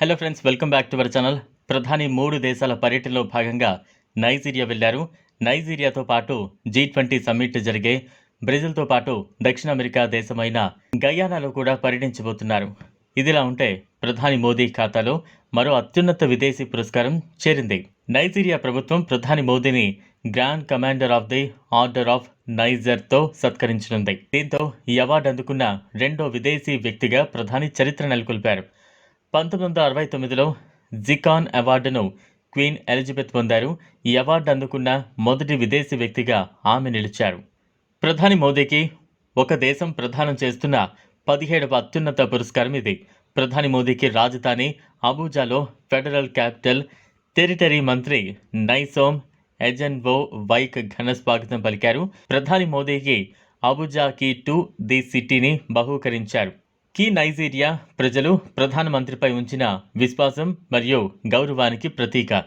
Hello friends welcome back to our channel ప్రధాని మూడు దేశాల పర్యటనలో భాగంగా నైజీరియా వెళ్ళారు నైజీరియాతో పాటు జీ ట్వంటీ సమ్మిట్ జరిగే బ్రెజిల్తో పాటు దక్షిణ అమెరికా దేశమైన గయానాలో కూడా పర్యటించబోతున్నారు. ఇదిలా ఉంటే ప్రధాని మోదీ ఖాతాలో మరో అత్యున్నత విదేశీ పురస్కారం చేరింది. నైజీరియా ప్రభుత్వం ప్రధాని మోదీని grand commander of the order of నైజర్తో సత్కరించనుంది. దీంతో ఈ అవార్డు అందుకున్న రెండో విదేశీ వ్యక్తిగా ప్రధాని చరిత్ర నెలకొల్పారు. పంతొమ్మిది వందల అరవై తొమ్మిదిలో జికాన్ అవార్డును క్వీన్ ఎలిజబెత్ పొందారు. ఈ అవార్డు అందుకున్న మొదటి విదేశీ వ్యక్తిగా ఆమె నిలిచారు. ప్రధాని మోదీకి ఒక దేశం ప్రదానం చేస్తున్న పదిహేడవ అత్యున్నత పురస్కారం ఇది. ప్రధాని మోదీకి రాజధాని అబూజాలో ఫెడరల్ క్యాపిటల్ టెరిటరీ మంత్రి నైసోమ్ ఎజెన్వో వైక్ ఘన స్వాగతం పలికారు. ప్రధాని మోదీకి అబుజాకి టు ది సిటీని బహూకరించారు. కీ నైజీరియా ప్రజలు ప్రధానమంత్రిపై ఉంచిన విశ్వాసం మరియు గౌరవానికి ప్రతీక.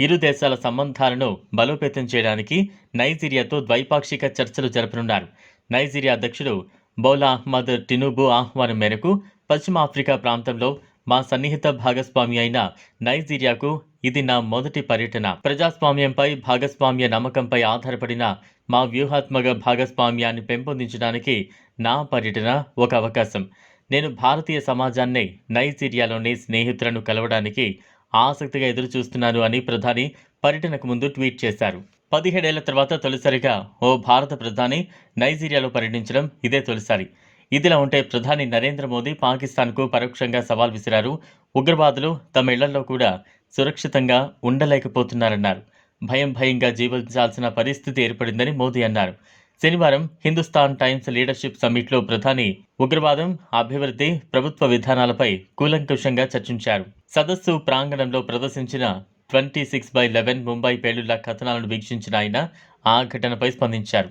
ఇరు దేశాల సంబంధాలను బలోపేతం చేయడానికి నైజీరియాతో ద్వైపాక్షిక చర్చలు జరపనున్నారు. నైజీరియా అధ్యక్షుడు బౌలా అహ్మద్ టినుబు ఆహ్వానం మేరకు పశ్చిమ ఆఫ్రికా ప్రాంతంలో మా సన్నిహిత భాగస్వామి అయిన నైజీరియాకు ఇది నా మొదటి పర్యటన. ప్రజాస్వామ్యంపై భాగస్వామ్య నమ్మకంపై ఆధారపడిన మా వ్యూహాత్మక భాగస్వామ్యాన్ని పెంపొందించడానికి నా పర్యటన ఒక అవకాశం. నేను భారతీయ సమాజాన్ని నైజీరియాలోని స్నేహితులను కలవడానికి ఆసక్తిగా ఎదురుచూస్తున్నాను అని ప్రధాని పర్యటనకు ముందు ట్వీట్ చేశారు. పదిహేడేళ్ళ తర్వాత తొలిసారిగా ఓ భారత ప్రధాని నైజీరియాలో పర్యటించడం ఇదే తొలిసారి. ఇదిలా ఉంటే ప్రధాని నరేంద్ర మోదీ పాకిస్తాన్కు పరోక్షంగా సవాల్ విసిరారు. ఉగ్రవాదులు తమ ఇళ్ళలో కూడా సురక్షితంగా ఉండలేకపోతున్నారన్నారు. భయం భయంగా జీవించాల్సిన పరిస్థితి ఏర్పడిందని మోదీ అన్నారు. శనివారం హిందుస్థాన్ టైమ్స్ లీడర్షిప్ సమ్మిట్లో ప్రధాని ఉగ్రవాదం అభివృద్ధి ప్రభుత్వ విధానాలపై కూలంకుషంగా చర్చించారు. సదస్సు ప్రాంగణంలో ప్రదర్శించిన twenty six by eleven Mumbai పేలుళ్ళ కథనాలను వీక్షించిన ఆయన ఆ ఘటనపై స్పందించారు.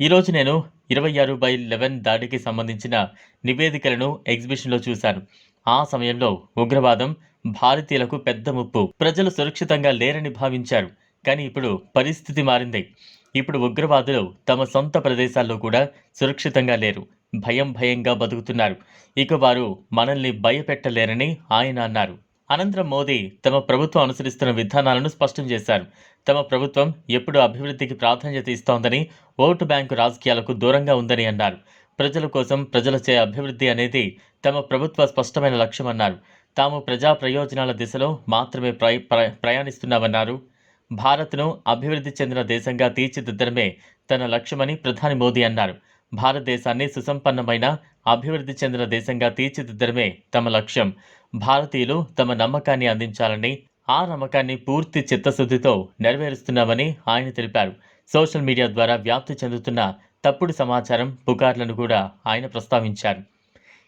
ఈరోజు నేను ఇరవై ఆరు బై లెవెన్ దాడికి సంబంధించిన నివేదికలను ఎగ్జిబిషన్లో చూశాను. ఆ సమయంలో ఉగ్రవాదం భారతీయులకు పెద్ద ముప్పు ప్రజలు సురక్షితంగా లేరని భావించారు. కానీ ఇప్పుడు పరిస్థితి మారింది. ఇప్పుడు ఉగ్రవాదులు తమ సొంత ప్రదేశాల్లో కూడా సురక్షితంగా లేరు. భయం భయంగా బతుకుతున్నారు. ఇక వారు మనల్ని భయపెట్టలేరని ఆయన అన్నారు. అనంతరం మోదీ తమ ప్రభుత్వం అనుసరిస్తున్న విధానాలను స్పష్టం చేశారు. తమ ప్రభుత్వం ఎప్పుడు అభివృద్ధికి ప్రాధాన్యత ఇస్తోందని ఓటు బ్యాంకు రాజకీయాలకు దూరంగా ఉందని అన్నారు. ప్రజల కోసం ప్రజలచే అభివృద్ధి అనేది తమ ప్రభుత్వ స్పష్టమైన లక్ష్యమన్నారు తాము ప్రజా ప్రయోజనాల దిశలో మాత్రమే ప్రయ ప్ర- ప్రయాణిస్తున్నామన్నారు. భారత్ను అభివృద్ధి చెందిన దేశంగా తీర్చిదిద్దడమే తన లక్ష్యమని ప్రధాని మోదీ అన్నారు. భారతదేశాన్ని సుసంపన్నమైన అభివృద్ధి చెందిన దేశంగా తీర్చిదిద్దడమే తమ లక్ష్యం. భారతీయులు తమ నమ్మకాన్ని అందించాలని ఆ నమ్మకాన్ని పూర్తి చిత్తశుద్ధితో నెరవేరుస్తున్నామని ఆయన తెలిపారు. సోషల్ మీడియా ద్వారా వ్యాప్తి చెందుతున్న తప్పుడు సమాచారం పుకార్లను కూడా ఆయన ప్రస్తావించారు.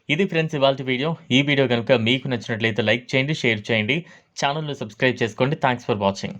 ఇది ఫ్రెండ్స్ ఇవాళ వీడియో. ఈ వీడియో కనుక మీకు నచ్చినట్లయితే లైక్ చేయండి షేర్ చేయండి. ఛానల్ను సబ్స్క్రైబ్ చేసుకోండి. Thanks for watching.